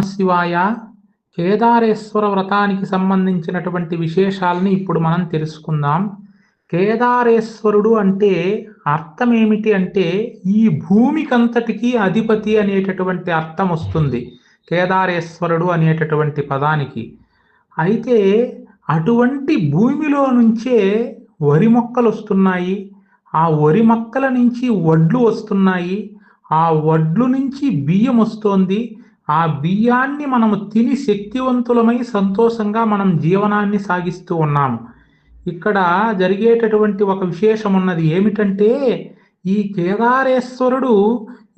శివాయ కేదారేశ్వర వ్రతానికి సంబంధించినటువంటి విశేషాలని ఇప్పుడు మనం తెలుసుకుందాం. కేదారేశ్వరుడు అంటే అర్థం ఏమిటి అంటే ఈ భూమికంతటికి అధిపతి అనేటటువంటి అర్థం వస్తుంది. కేదారేశ్వరుడు అనేటటువంటి పదానికి. అయితే అటువంటి భూమిలో నుంచే వరి మొక్కలు వస్తున్నాయి. ఆ వరి మొక్కల నుంచి వడ్లు వస్తున్నాయి. ఆ వడ్లు నుంచి బియ్యం వస్తోంది. ఆ బియ్యాన్ని మనము తిని శక్తివంతులమై సంతోషంగా మనం జీవనాన్ని సాగిస్తూ ఉన్నాము ఇక్కడ జరిగేటటువంటి ఒక విశేషం ఉన్నది ఏమిటంటే ఈ కేదారేశ్వరుడు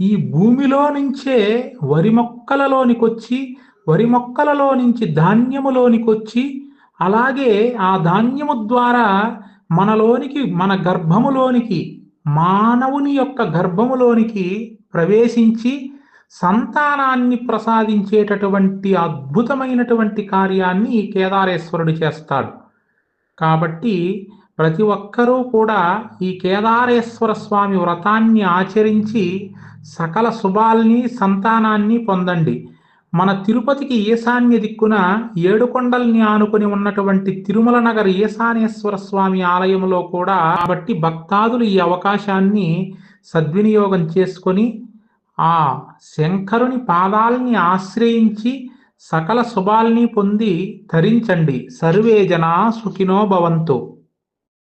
ఈ భూమిలో నుంచే వరి మొక్కలలోనికి వచ్చి వరి మొక్కలలో నుంచి ధాన్యములోనికి వచ్చి అలాగే ఆ ధాన్యము ద్వారా మనలోనికి మన గర్భములోనికి మానవుని యొక్క గర్భములోనికి ప్రవేశించి సంతానాన్ని ప్రసాదించేటటువంటి అద్భుతమైనటువంటి కార్యాన్ని ఈ కేదారేశ్వరుడు చేస్తాడు. కాబట్టి ప్రతి ఒక్కరూ కూడా ఈ కేదారేశ్వర స్వామి వ్రతాన్ని ఆచరించి సకల శుభాల్ని సంతానాన్ని పొందండి. మన తిరుపతికి ఈశాన్య దిక్కున ఏడుకొండల్ని ఆనుకుని ఉన్నటువంటి తిరుమల నగర్ ఈశానేశ్వర స్వామి ఆలయంలో కూడా కాబట్టి భక్తాదులు ఈ అవకాశాన్ని సద్వినియోగం చేసుకొని ఆ శంకరుని పాదాల్ని ఆశ్రయించి సకల శుభాల్ని పొంది ధరించండి. సర్వే జనా సుఖినో భవంతు.